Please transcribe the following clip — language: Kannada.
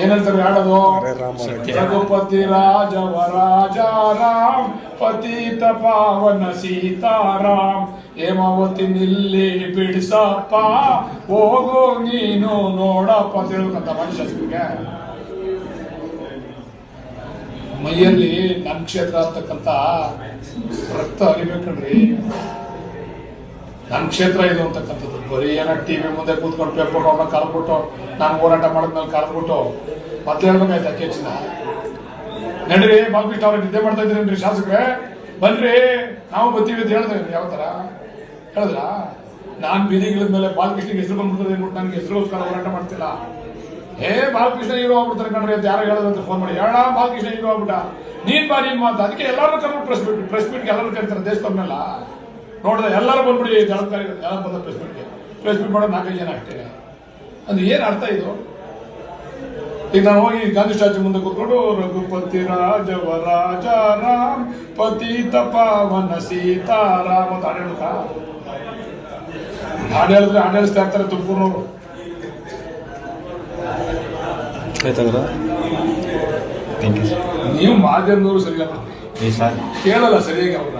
ಏನ್ ಹೇಳೋದು ಹಾಡೋದು? ರಘುಪತಿ ರಾಜವ ರಾಜ ರಾಮ್ ಪತಿತ ಪಾವನ ಸೀತಾರಾಮ್. ಹೇಮಾವತಿ ನಿಲ್ಲಿ ಬಿಡಿಸಪ್ಪ ಹೋಗು ನೀನು ನೋಡಪ್ಪ ಅಂತ ಹೇಳ್ಬೇಕಂತ ಮನುಷ್ಯರಿಗೆ ಮೈಯಲ್ಲಿ ನಮ್ಮ ಕ್ಷೇತ್ರ ಅಂತಕ್ಕಂಥ ರಕ್ತ ಹರಿಬೇಕಣ್ರಿ. ನಮ್ಮ ಕ್ಷೇತ್ರ ಇದು ಅಂತಕ್ಕಂಥದ್ದು. ಬರೀ ಏನೋ ಟಿವಿ ಮುಂದೆ ಕೂತ್ಕೊಂಡು ಪೇಪರ್ ಅವ್ರನ್ನ ಕಲ್ಬಿಟ್ಟು ನಾನು ಹೋರಾಟ ಮಾಡಿದ್ಮೇಲೆ ಕರ್ಬಿಟ್ಟು ಮತ್ತೆ ಹೇಳ್ಬೇಕಾಯ್ತು ಅಕ್ಕೆ ನಡ್ರಿ, ಬಾಲಕೃಷ್ಣ ಅವ್ರಿಗೆ ನಿದ್ದೆ ಮಾಡ್ತಾ ಇದ್ರೇನ್ರಿ ಶಾಸಕರೇ? ಬನ್ರಿ, ನಾವು ಬರ್ತೀವಿ ಅಂತ ಹೇಳಿದ್ರೆ ಯಾವ ತರ ಹೇಳಿದ್ರ? ನಾನ್ ಬೀದಿಗಿಳಿದ ಮೇಲೆ ಬಾಲಕೃಷ್ಣಗೆ ಹೆಸರು ಬಂದ್ಬಿಡ್ತದೆ ಅಂದ್ಬಿಟ್ಟು ನನಗೆ ಹೆಸರುಗೋಸ್ಕರ ಹೋರಾಟ ಮಾಡ್ತಿಲ್ಲ. ಏ ಬಾಲಕೃಷ್ಣ ಹೀರೋ ಆಗ್ಬಿಡ್ತಾರೆ ಕಣ್ರಿ ಅಂತ ಹೇಳಿದ್ರು ಅಂತ ಫೋನ್ ಮಾಡಿ. ಹೇಳ ಬಾಲಕೃಷ್ಣ ಹೀರೋ ಆಗ್ಬಿಟ್ಟ. ನೀನ್ ಬಾ, ನೀನ್ ಮಾತು ಅದಕ್ಕೆ ಎಲ್ಲರೂ ಕರ್ಬಿಟ್ಟು ಪ್ರೆಸ್ ಮೀಟ್ ಪ್ರೆಸ್ ಮೀಟ್ಗೆ ಎಲ್ಲರೂ ಕರೀತಾರೆ ದೇಶದವ್ರನ್ನೆಲ್ಲ ನೋಡಿದ್ರೆ ಎಲ್ಲರೂ ಬಂದ್ಬಿಡಿ ಎಲ್ಲ ಬಂದ ಪ್ರೆಸ್ ಮೀಟ್ಗೆ ಪ್ರೆಸ್ ಮೀಟ್ ಮಾಡೋದು ನಾಲ್ಕೈದು ಜನ ಅಷ್ಟೇ ಅಂದ್ರೆ ಏನು ಅರ್ಥ ಇದು? ಈಗ ನಾನು ಹೋಗಿ ಗಾಂಧಿ ಸ್ಟ್ಯಾಚ್ಯೂ ಮುಂದೆ ಕೂತ್ಕೊಂಡು ರಘುಪತಿ ರಾಜವ ರಾಜ ರಾಮ್ ಪತಿ ತಪಾವನ ಸೀತಾರಾಮ್ ಅಂತ ಹಾಡು ಹೇಳ್ಬೇಕಾ ಹಾಡು ಹೇಳಿದ್ರೆ ಹಾಡು ಹೇಳಿಸ್ತಾ ಇರ್ತಾರೆ ತುಮಕೂರಿನವರು ಥ್ಯಾಂಕ್ ಯು ನೀವು ಮಾಧ್ಯಮದವರು ಸರಿಯಾಗಿ ಕೇಳಲ್ಲ ಸರಿಯಾಗಿ ಅವ್ರನ್ನ.